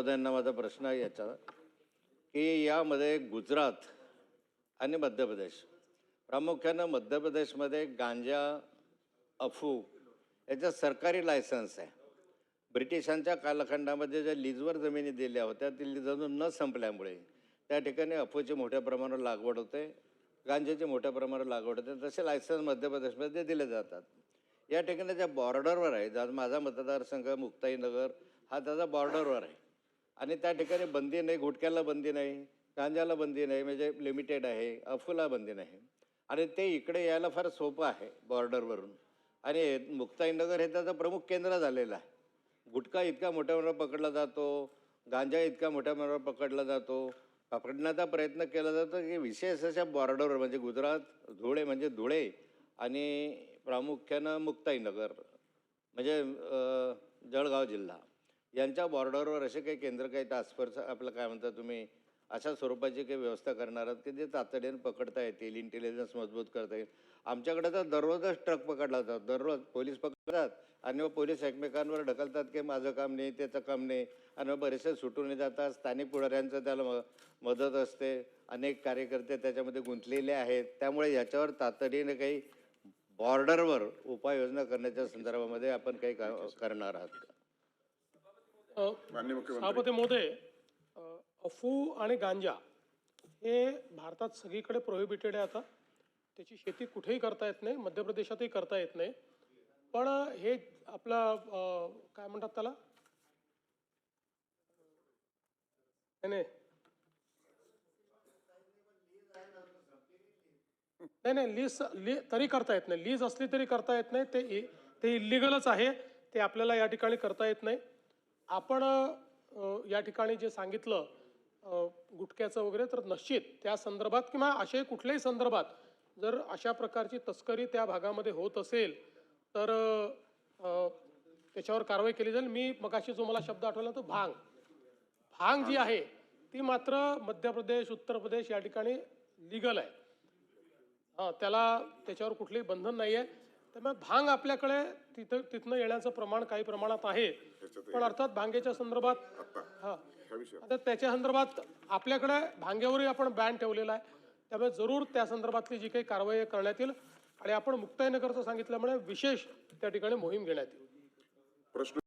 महोदयांना माझा प्रश्न आहे याचा की यामध्ये गुजरात आणि मध्य प्रदेश प्रामुख्यानं मध्य प्रदेशमध्ये गांजा अफू याचं सरकारी लायसन्स आहे. ब्रिटिशांच्या कालखंडामध्ये ज्या लीजवर जमिनी दिल्या होत्या ती लीज अजून न संपल्यामुळे त्या ठिकाणी अफूची मोठ्या प्रमाणावर लागवड होते गांजाची मोठ्या प्रमाणावर लागवड होते तसे लायसन्स मध्य प्रदेशमध्ये दिले जातात. या ठिकाणी ज्या बॉर्डरवर आहे ज्या माझा मतदारसंघ मुक्ताईनगर हा त्याचा बॉर्डरवर आहे. आणि त्या ठिकाणी बंदी नाही घुटक्याला बंदी नाही गांजाला बंदी नाही म्हणजे लिमिटेड आहे अफूला बंदी नाही. आणि ते इकडे यायला फार सोपं आहे बॉर्डरवरून आणि मुक्ताईनगर हे त्याचं प्रमुख केंद्र झालेलं आहे. गुटखा इतका मोठ्या प्रमाणावर पकडला जातो गांजा इतका मोठ्या प्रमाणावर पकडला जातो. पकडण्याचा प्रयत्न केला जातो की विशेष अशा बॉर्डरवर म्हणजे गुजरात धुळे म्हणजे धुळे आणि प्रामुख्यानं मुक्ताईनगर म्हणजे जळगाव जिल्हा. यांच्या बॉर्डरवर असे काही केंद्र काही टास्क आपलं काय म्हणता तुम्ही अशा स्वरूपाची काही व्यवस्था करणार आहात की जे तातडीने पकडता येतील इंटेलिजन्स मजबूत करता येईल? आमच्याकडे तर दररोजच ट्रक पकडला जातो. दररोज पोलीस पकडतात आणि मग पोलीस एकमेकांवर ढकलतात की माझं काम नाही त्याचं काम नाही. आणि मग बरेचसे सुटून जातात. स्थानिक पुढाऱ्यांचं त्याला म मदत असते. अनेक कार्यकर्ते त्याच्यामध्ये गुंतलेले आहेत. त्यामुळे याच्यावर तातडीने काही बॉर्डरवर उपाययोजना करण्याच्या संदर्भामध्ये आपण काही का- करणार आहात. सभापती अ, अफू आणि गांजा हे भारतात सगळीकडे प्रोहिबिटेड आहे आता. त्याची शेती कुठेही करता येत नाही मध्य प्रदेशातही करता येत नाही. पण हे आपलं काय म्हणतात त्याला? नाही नाही. नाही नाही लीज ली तरी करता येत नाही. लीज असली तरी करता येत नाही. ते ते इलिगलच आहे. ते आपल्याला या ठिकाणी करता येत नाही. आपण या ठिकाणी जे सांगितलं गुटख्याचं वगैरे तर निश्चित त्या संदर्भात किंवा असे कुठल्याही संदर्भात जर अशा प्रकारची तस्करी त्या भागामध्ये होत असेल तर त्याच्यावर कारवाई केली जाईल. मी मगाशी जो मला शब्द आठवला तो भांग. भांग जी आहे ती मात्र मध्य प्रदेश उत्तर प्रदेश या ठिकाणी लिगल आहे. हां त्याला त्याच्यावर कुठलंही बंधन नाही आहे त्यामुळे भांग आपल्याकडे तिथं तिथनं येण्याचं प्रमाण काही प्रमाणात आहे. पण अर्थात भांगेच्या संदर्भात हां. आता त्याच्या संदर्भात आपल्याकडे भांग्यावरही आपण बॅन ठेवलेला आहे. त्यामुळे जरूर त्या संदर्भातली जी काही कारवाई करण्यात येईल. आणि आपण मुक्ताईनगरचं सांगितल्यामुळे विशेष त्या ठिकाणी मोहीम घेण्यात येईल. प्रश्न